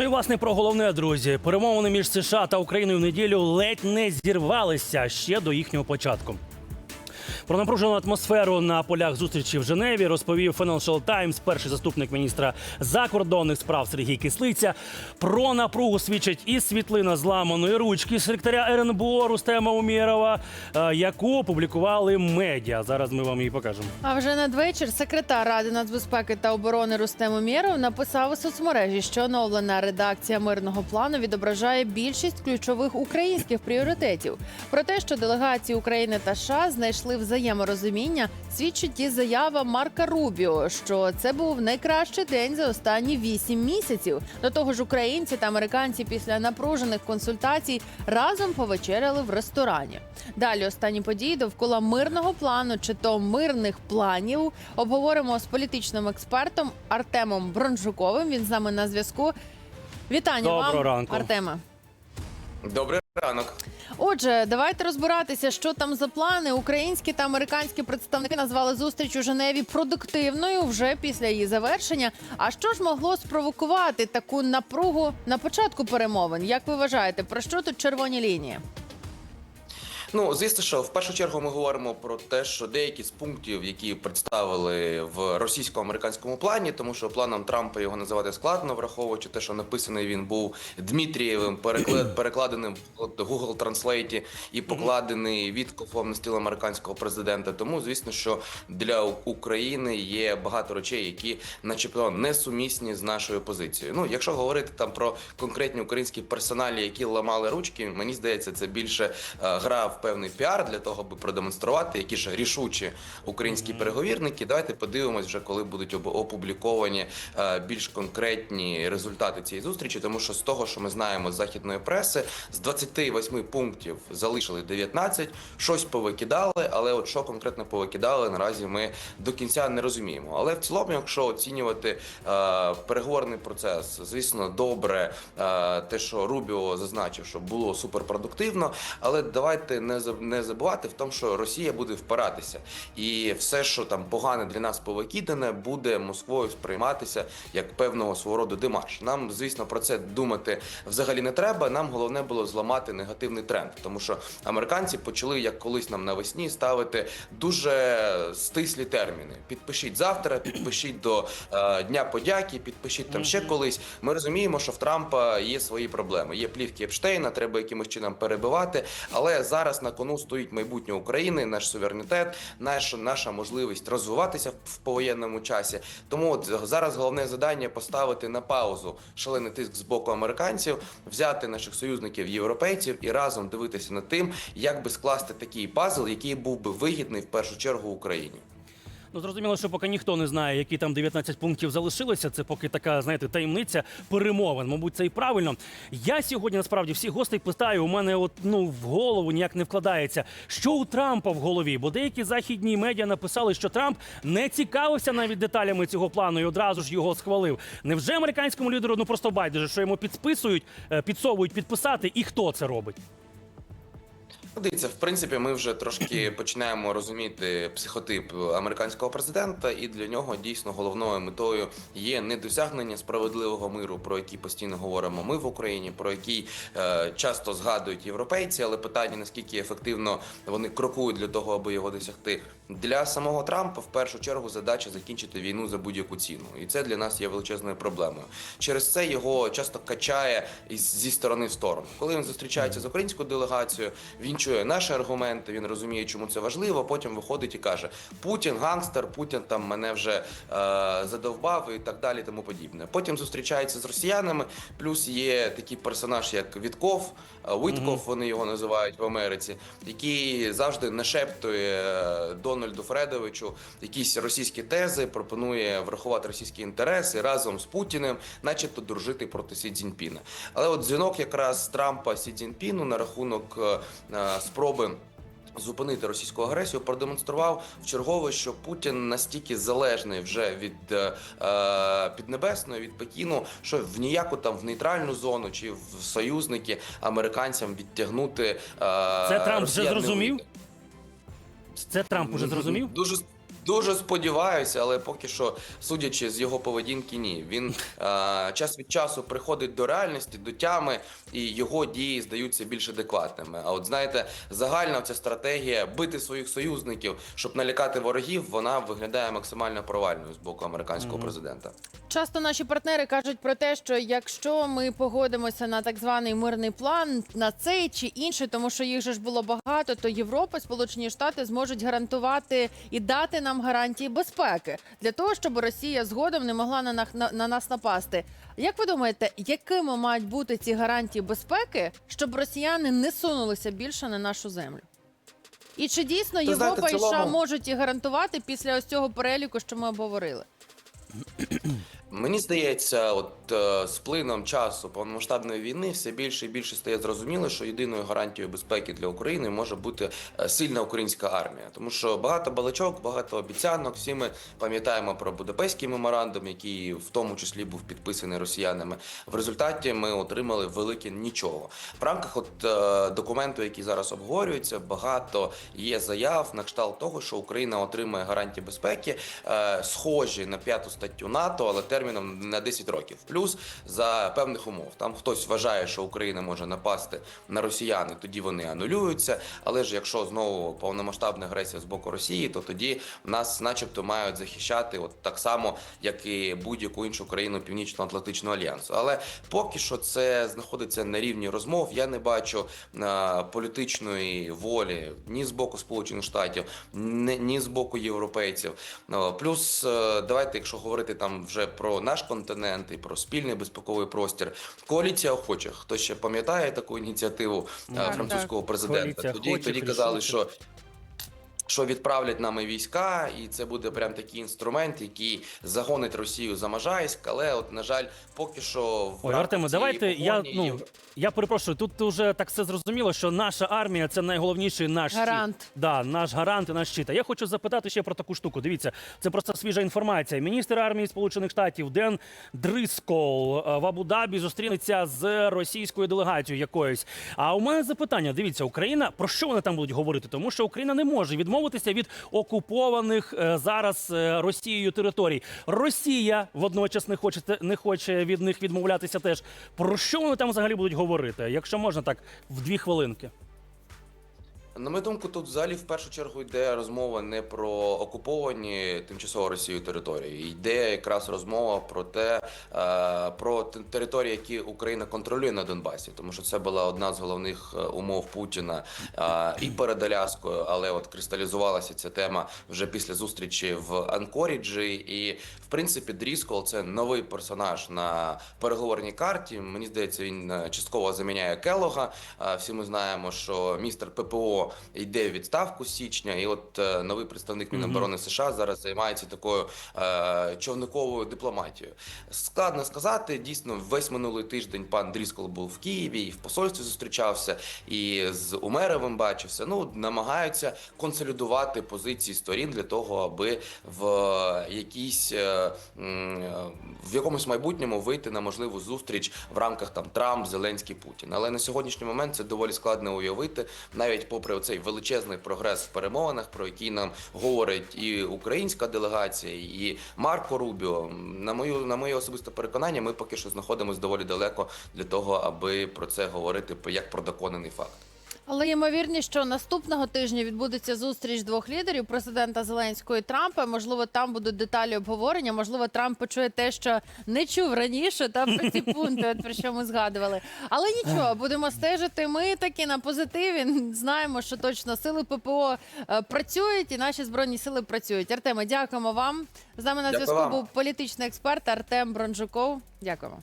Ну і власне про головне, друзі. Перемовини між США та Україною в неділю ледь не зірвалися ще до їхнього початку. Про напружену атмосферу на полях зустрічі в Женеві розповів Financial Times, перший заступник міністра закордонних справ Сергій Кислиця. Про напругу свідчить і світлина зламаної ручки секретаря РНБО Рустема Умєрова, е, яку опублікували медіа. Зараз ми вам її покажемо. А вже надвечір секретар Ради нацбезпеки та оборони Рустем Умєров написав у соцмережі, що оновлена редакція мирного плану відображає більшість ключових українських пріоритетів. Про те, що делегації України та США знайшли взаєморозуміння, свідчить і заява Марка Рубіо, що це був найкращий день за останні вісім місяців. До того ж, українці та американці після напружених консультацій разом повечеряли в ресторані. Далі останні події довкола мирного плану чи то мирних планів обговоримо з політичним експертом Артемом Бронжуковим. Він з нами на зв'язку. Вітання Доброго вам, ранку. Артема. Добрий ранок. Отже, давайте розбиратися, що там за плани. Українські та американські представники назвали зустріч у Женеві продуктивною вже після її завершення. А що ж могло спровокувати таку напругу на початку перемовин? Як ви вважаєте, про що тут червоні лінії? Ну звісно, що в першу чергу ми говоримо про те, що деякі з пунктів, які представили в російсько-американському плані, тому що планом Трампа його називати складно, враховуючи те, що написаний він був Дмитрієвим, переклад, перекладеним в Google Translate і покладений відкопом на стіл американського президента. Тому звісно, що для України є багато речей, які, начебто, несумісні з нашою позицією. Ну, якщо говорити там про конкретні українські персоналі, які ламали ручки, мені здається, це більше е, гра в певний піар для того, аби продемонструвати, які ж рішучі українські переговірники. Давайте подивимось вже, коли будуть опубліковані е, більш конкретні результати цієї зустрічі. Тому що з того, що ми знаємо з західної преси, з 28 пунктів залишили 19, щось повикидали, але от що конкретно повикидали, наразі ми до кінця не розуміємо. Але в цілому, якщо оцінювати е, переговорний процес, звісно, добре е, те, що Рубіо зазначив, що було суперпродуктивно, але давайте не заб- не забувати в тому, що Росія буде впиратися, і все, що там погане для нас повикидане, буде Москвою сприйматися як певного свого роду демарш. Нам, звісно, про це думати взагалі не треба. Нам головне було зламати негативний тренд, тому що американці почали як колись нам навесні ставити дуже стислі терміни. Підпишіть завтра, підпишіть до е, Дня подяки, підпишіть там ще колись. Ми розуміємо, що в Трампа є свої проблеми. Є плівки Епштейна, треба якимось чином перебивати. Але зараз на кону стоїть майбутнє України, наш суверенітет, наш, наша можливість розвиватися в повоєнному часі. Тому от зараз головне завдання поставити на паузу шалений тиск з боку американців, взяти наших союзників європейців і разом дивитися над тим, як би скласти такий пазл, який був би вигідний в першу чергу Україні. Ну зрозуміло, що поки ніхто не знає, які там 19 пунктів залишилося. Це поки така, знаєте, таємниця перемовин. Мабуть, це і правильно. Я сьогодні насправді всіх гостей питаю. У мене от ну в голову ніяк не вкладається. Що у Трампа в голові? Бо деякі західні медіа написали, що Трамп не цікавився навіть деталями цього плану і одразу ж його схвалив. Невже американському лідеру ну просто байдуже, що йому підсписують, е, підсовують підписати, і хто це робить? Ну, Дивіться, в принципі, ми вже трошки починаємо розуміти психотип американського президента, і для нього дійсно головною метою є не досягнення справедливого миру, про який постійно говоримо ми в Україні, про який е, часто згадують європейці, але питання наскільки ефективно вони крокують для того, аби його досягти. Для самого Трампа в першу чергу задача закінчити війну за будь-яку ціну, і це для нас є величезною проблемою. Через це його часто качає зі сторони в сторону. Коли він зустрічається з українською делегацією, він чує наші аргументи, він розуміє, чому це важливо. Потім виходить і каже: Путін гангстер, Путін там мене вже е, задовбав і так далі, тому подібне. Потім зустрічається з росіянами. Плюс є такий персонаж, як Вітков, Витков, вони його називають в Америці, який завжди нашептує е, Дональду Фредовичу якісь російські тези, пропонує врахувати російські інтереси разом з Путіним, начебто дружити проти Сі Цзіньпіна. Але от дзвінок якраз Трампа Сі Цзіньпіну на рахунок е, е, спроби. Зупинити російську агресію продемонстрував вчергове, що Путін настільки залежний вже від е, е, Піднебесної, від Пекіну, що в ніяку там в нейтральну зону чи в союзники американцям відтягнути е, Це Трамп вже зрозумів? Це Трамп уже зрозумів? Дуже Дуже сподіваюся, але поки що, судячи з його поведінки, ні. Він е, час від часу приходить до реальності, до тями, і його дії здаються більш адекватними. А от знаєте, загальна ця стратегія бити своїх союзників, щоб налякати ворогів, вона виглядає максимально провальною з боку американського президента. Часто наші партнери кажуть про те, що якщо ми погодимося на так званий мирний план, на цей чи інший, тому що їх же ж було багато, то Європа, Сполучені Штати зможуть гарантувати і дати нам гарантії безпеки для того, щоб Росія згодом не могла на, на, на нас напасти. Як ви думаєте, якими мають бути ці гарантії безпеки, щоб росіяни не сунулися більше на нашу землю? І чи дійсно Європа знаєте, в і США можуть і гарантувати після ось цього переліку, що ми обговорили? Мені здається, от е, з плином часу повномасштабної війни все більше і більше стає зрозуміло, що єдиною гарантією безпеки для України може бути е, сильна українська армія, тому що багато балачок, багато обіцянок. Всі ми пам'ятаємо про Будапештський меморандум, який в тому числі був підписаний росіянами. В результаті ми отримали велике нічого. В рамках от е, документу, який зараз обговорюється, багато є заяв на кшталт того, що Україна отримає гарантії безпеки, е, схожі на п'яту статтю НАТО, але терміном на 10 років. Плюс за певних умов. Там хтось вважає, що Україна може напасти на росіян, і тоді вони анулюються. Але ж якщо знову повномасштабна агресія з боку Росії, то тоді нас, начебто, мають захищати, от так само, як і будь-яку іншу країну Північно-Атлантичного альянсу. Але поки що це знаходиться на рівні розмов. Я не бачу е, політичної волі ні з боку Сполучених Штатів, ні, ні з боку європейців. Ну, Плюс, е, давайте, якщо говорити там вже про наш континент і про спільний безпековий простір, коаліція охочих. Хто ще пам'ятає таку ініціативу е, Так, французького президента? Коаліція Тоді тоді казали, що. Що відправлять нами війська, і це буде прям такий інструмент, який загонить Росію за Можайськ. Але, от на жаль, поки що в Ой, Артеме, давайте я ну я перепрошую. Тут вже так все зрозуміло, що наша армія це найголовніший наш Гарант. щит. Да, наш гарант і наш щит. А я хочу запитати ще про таку штуку. Дивіться, це просто свіжа інформація. Міністр армії Сполучених Штатів Ден Дрискол е, в Абу-Дабі зустрінеться з російською делегацією якоюсь. А у мене запитання: дивіться, Україна про що вони там будуть говорити? Тому що Україна не може відмовитися від окупованих е, зараз е, Росією територій. Росія водночас не хоче не хоче від них відмовлятися. Теж про що вони там взагалі будуть говорити? Якщо можна так в дві хвилинки. На мою думку, тут взагалі в першу чергу йде розмова не про окуповані тимчасово Росією території. Йде якраз розмова про те, е, про території, які Україна контролює на Донбасі, тому що це була одна з головних е, умов Путіна е, і перед Аляскою, але от кристалізувалася ця тема вже після зустрічі в Анкоріджі. І в принципі, Дріскол це новий персонаж на переговорній карті. Мені здається, він частково заміняє Келога. Всі ми знаємо, що містер ППО йде в відставку з січня, і от е, новий представник Міноборони США зараз займається такою е, човниковою дипломатією. Складно сказати, дійсно, весь минулий тиждень пан Дріскол був в Києві і в посольстві зустрічався, і з Умеровим бачився. Ну, намагаються консолідувати позиції сторін для того, аби в якійсь е, е, в якомусь майбутньому вийти на можливу зустріч в рамках там Трамп, Зеленський, Путін. Але на сьогоднішній момент це доволі складно уявити, навіть попри оцей величезний прогрес в перемовинах, про який нам говорить і українська делегація, і Марко Рубіо. На мою на моє особисте переконання, ми поки що знаходимося доволі далеко для того, аби про це говорити як про доконаний факт. Але ймовірність, що наступного тижня відбудеться зустріч двох лідерів президента Зеленського і Трампа. Можливо, там будуть деталі обговорення. Можливо, Трамп почує те, що не чув раніше, та про ці пункти, от про що ми згадували. Але нічого, будемо стежити. Ми такі на позитиві. Знаємо, що точно сили ППО е, працюють, і наші збройні сили працюють. Артеме, дякуємо вам. З нами на Дякую зв'язку вам. був політичний експерт Артем Бронжуков. Дякуємо.